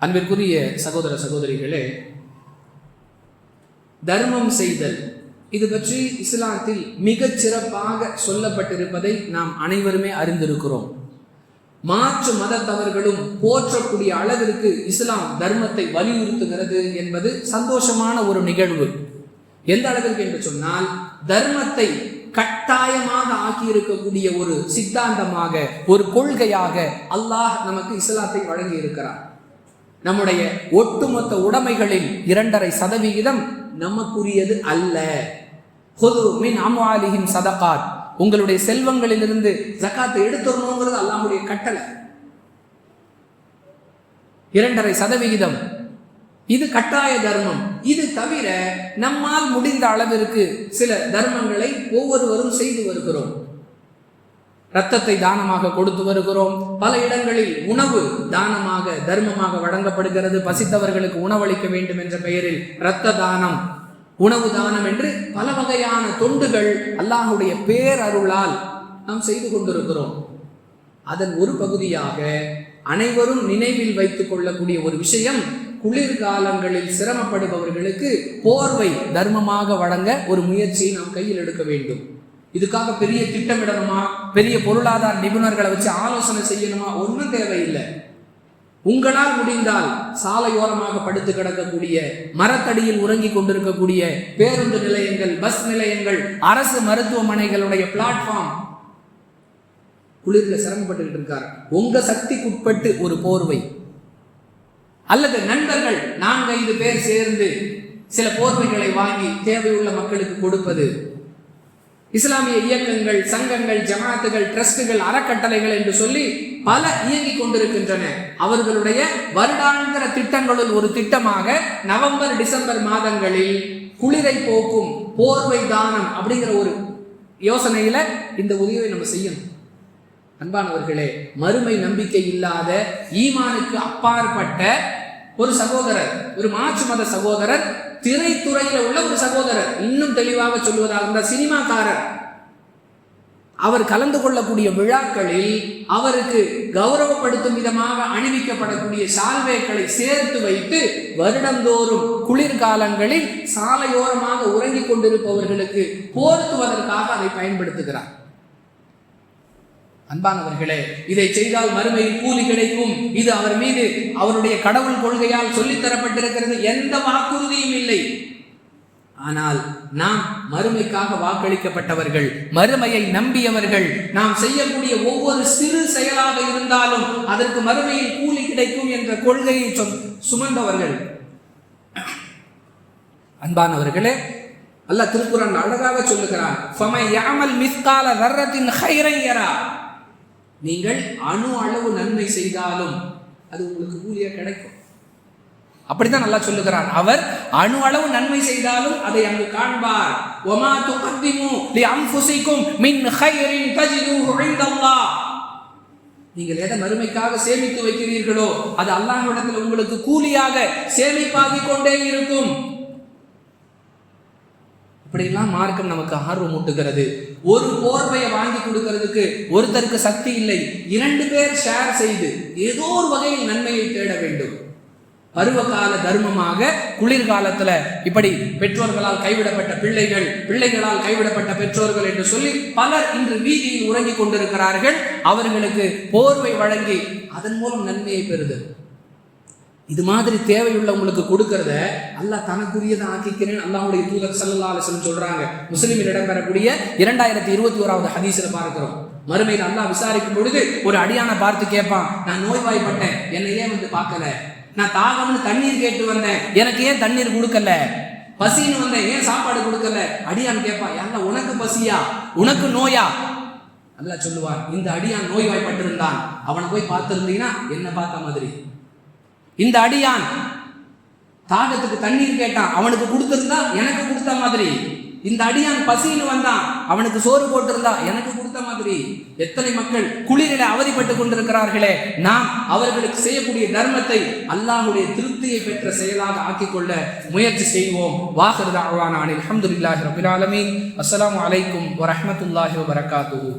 அன்பிற்குரிய சகோதர சகோதரிகளே தர்மம் செய்தல் இது பற்றி இஸ்லாத்தில் மிகச் சிறப்பாக சொல்லப்பட்டிருப்பதை நாம் அனைவருமே அறிந்திருக்கிறோம். மாற்று மதத்தவர்களும் போற்றக்கூடிய அளவிற்கு இஸ்லாம் தர்மத்தை வலியுறுத்துகிறது என்பது சந்தோஷமான ஒரு நிகழ்வு. எந்த அளவிற்கு என்று சொன்னால் தர்மத்தை கட்டாயமாக ஆக்கியிருக்கக்கூடிய ஒரு சித்தாந்தமாக ஒரு கொள்கையாக அல்லாஹ் நமக்கு இஸ்லாத்தை வழங்கி இருக்கிறார் நம்முடைய ஒட்டுமொத்த உடைமைகளில் இரண்டரை சதவிகிதம் நமக்குரியது அல்ல. பொது மின் அம்வாலிஹின் சதகாத். உங்களுடைய செல்வங்களிலிருந்து ஜக்காத்தை எடுத்துடணுங்கிறது அல்லாமுடைய கட்டளை. இரண்டரை சதவிகிதம். இது கட்டாய தர்மம். இது தவிர நம்மால் முடிந்த அளவிற்கு சில தர்மங்களை ஒவ்வொருவரும் செய்து வருகிறோம். ரத்தத்தை தானமாக கொடுத்து வருகிறோம். பல இடங்களில் உணவு தானமாக தர்மமாக வழங்கப்படுகிறது. பசித்தவர்களுக்கு உணவளிக்க வேண்டும் என்ற பெயரில் இரத்த தானம் உணவு தானம் என்று பல வகையான தொண்டுகள் அல்லாஹுடைய பேரருளால் நாம் செய்து கொண்டிருக்கிறோம். அதன் ஒரு பகுதியாக அனைவரும் நினைவில் வைத்துக் கொள்ளக்கூடிய ஒரு விஷயம் குளிர்காலங்களில் சிரமப்படுபவர்களுக்கு போர்வை தர்மமாக வழங்க ஒரு முயற்சியை நாம் கையில் எடுக்க வேண்டும். இதுக்காக பெரிய திட்டமிடணுமா? பெரிய பொருளாதார நிபுணர்களை வச்சு ஆலோசனை செய்யணுமா? ஒன்றும் தேவையில்லை. உங்களால் முடிந்தால் சாலையோரமாக படுத்து கிடக்கக்கூடிய மரத்தடியில் உறங்கி கொண்டிருக்கக்கூடிய பேருந்து நிலையங்கள் பஸ் நிலையங்கள் அரசு மருத்துவமனைகளுடைய பிளாட்ஃபார்ம் குளிரில் சிரமப்பட்டுக்கிட்டு இருக்கார். உங்க சக்திக்குட்பட்டு ஒரு போர்வை. அல்லது நண்பர்கள் நான்கு ஐந்து பேர் சேர்ந்து சில போர்வைகளை வாங்கி தேவையுள்ள மக்களுக்கு கொடுப்பது. இஸ்லாமிய இயக்கங்கள் சங்கங்கள் ஜமாத்துகள் டிரஸ்டுகள் அறக்கட்டளைகள் என்று சொல்லி பல இயங்கிக் கொண்டிருக்கின்றன. அவர்களுடைய வருடாந்திர திட்டங்களுள் ஒரு திட்டமாக நவம்பர் டிசம்பர் மாதங்களில் குளிரை போக்கும் போர்வை தானம் அப்படிங்கிற ஒரு யோசனையில இந்த உதவியை நம்ம செய்யணும். அன்பானவர்களே மறுமை நம்பிக்கை இல்லாத ஈமானுக்கு அப்பாற்பட்ட ஒரு சகோதரர் ஒரு மாற்று மத சகோதரர் திரைத்துறையில உள்ள ஒரு சகோதரர். இன்னும் தெளிவாக சொல்வதாக இருந்தால் சினிமாக்காரர். அவர் கலந்து கொள்ளக்கூடிய விழாக்களில் அவருக்கு கௌரவப்படுத்தும் விதமாக அணிவிக்கப்படக்கூடிய சால்வேக்களை சேர்த்து வைத்து வருடந்தோறும் குளிர்காலங்களில் சாலையோரமாக உறங்கிக் கொண்டிருப்பவர்களுக்கு போர்த்துவதற்காக அதை பயன்படுத்துகிறார். அன்பானவர்களே இதை செய்தால் மறுமையில் கூலி கிடைக்கும். இது அவர் மீது அவருடைய கடவுள் கொள்கையால் சொல்லித் தரப்பட்டிருக்கிறது. எந்த வாக்குறுதியும் இல்லை. ஆனால் நாம் மறுமைக்காக வாக்களிக்கப்பட்டவர்கள் மறுமையை நம்பியவர்கள் நாம் செய்யக்கூடிய ஒவ்வொரு சிறு செயலாக இருந்தாலும் அதற்கு மறுமையில் கூலி கிடைக்கும் என்ற கொள்கையை சொல் சுமந்தவர்கள். அன்பானவர்களே அல்லாஹ் திருக்குறள் அழகாக சொல்லுகிறான். நீங்கள் அணு அளவு நன்மை செய்தாலும் அது உங்களுக்கு கூலியா கிடைக்கும். அப்படித்தான் நல்லா சொல்லுகிறான். அவர் அணு அளவு நன்மை செய்தாலும் அதை அங்கு காண்பார். ஒமா துகத்திமு லி அன்ஃபுசிக்கும் மின் ஹைரின் தஜிதுஹு இன்தல்லாஹ். நீங்கள் எதை மறுமைக்காக சேமித்து வைக்கிறீர்களோ அது அல்லாஹ்விடத்தில் உங்களுக்கு கூலியாக சேமிப்பாகிக் கொண்டே இருக்கும். இப்படிலாம் மார்க்கம் நமக்கு ஆர்வம் ஊட்டுகிறது. ஒரு போர்வையை வாங்கி கொடுக்கறதுக்கு ஒருத்தருக்கு சக்தி இல்லை. இரண்டு பேர் ஷேர் செய்து ஏதோ ஒரு வகையில் நன்மையை தேட வேண்டும். பருவகால தர்மமாக குளிர்காலத்துல இப்படி பெற்றோர்களால் கைவிடப்பட்ட பிள்ளைகள் பிள்ளைகளால் கைவிடப்பட்ட பெற்றோர்கள் என்று சொல்லி பலர் இன்று வீதியில் உறங்கிக் கொண்டிருக்கிறார்கள். அவர்களுக்கு போர்வை வழங்கி அதன் மூலம் நன்மையை பெறுதல். இது மாதிரி தேவையுள்ளவங்களுக்கு கொடுக்கறத அல்லாஹ் தனக்குரியதை ஆக்கிக்கிறேன் அல்லாஹுடைய தூதர் சல்லல்லாஹு அலைஹி சொல்றாங்க. முஸ்லீமில் இடம்பெறக்கூடிய இரண்டாயிரத்தி இருபத்தி ஓராவது ஹதீஸ்ல பார்க்கிறோம். மறுமையில் அல்லாஹ் விசாரிக்கும் பொழுது ஒரு அடியானை பார்த்து கேட்பான் நான் நோய்வாய்ப்பட்டேன். என்னை ஏன் வந்து பார்க்கல? நான் தாகம்னு தண்ணீர் கேட்டு வந்தேன். எனக்கு ஏன் தண்ணீர் கொடுக்கல? பசின்னு வந்தேன். ஏன் சாப்பாடு கொடுக்கல? அடியான் கேட்பான் யாரா உனக்கு பசியா? உனக்கு நோயா? நல்லா சொல்லுவார் இந்த அடியான் நோய்வாய்ப்பட்டிருந்தான். அவனை போய் பார்த்துருந்தீங்கன்னா என்ன பார்த்த மாதிரி. இந்த அடியான் தாகத்துக்கு தண்ணீர் கேட்டான். அவனுக்கு கொடுத்திருந்தா எனக்கு கொடுத்த மாதிரி. இந்த அடியான் பசியில் வந்தான். அவனுக்கு சோறு போட்டிருந்தா எனக்கு கொடுத்த மாதிரி. எத்தனை மக்கள் குளிரில அவதிப்பட்டு கொண்டிருக்கிறார்களே. நாம் அவர்களுக்கு செய்யக்கூடிய தர்மத்தை அல்லாஹுடைய திருப்தியை பெற்ற செயலாக ஆக்கிக்கொள்ள முயற்சி செய்வோம். வாஹர் தாவான அனில் அஹமதுல்லாஹி ரபில் ஆலமீன். அஸ்ஸலாமு அலைக்கும் வரஹ்மத்துல்லாஹி வபரகாத்துஹு.